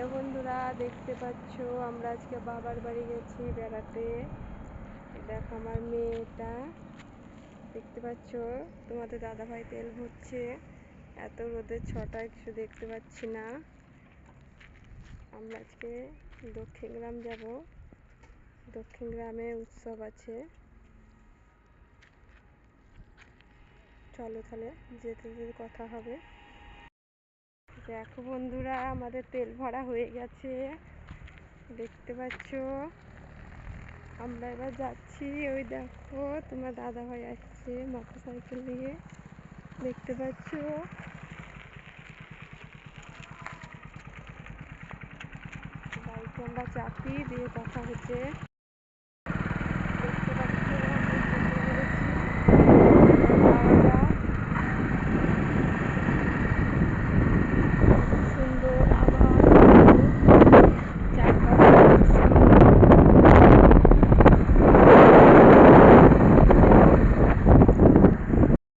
Hello বন্ধুরা, দেখতে পাচ্ছ? আমরা আজকে বাবার বাড়ি গেছি বেড়াতে। দেখো আমার মেয়েটা। দেখতে পাচ্ছ? তোমাদের দাদাভাই তেল ভরছে। এত রোদের ছটায় কিছু দেখতে পাচ্ছি না। আমরা আজকে দক্ষিণ গ্রাম যাব। দক্ষিণ গ্রামে উৎসব আছে। চলো তাহলে যেতে যেতে কথা হবে। দেখো বন্ধুরা, আমাদের তেল ভরা হয়ে গেছে। দেখতে পাচ্ছ? আমরা এবার যাচ্ছি, ওই দেখো তোমার দাদা ভাই আসছে মোটর সাইকেল নিয়ে। দেখতে পাচ্ছ? বাইকে আমরা চাপি দিয়ে কথা হচ্ছে।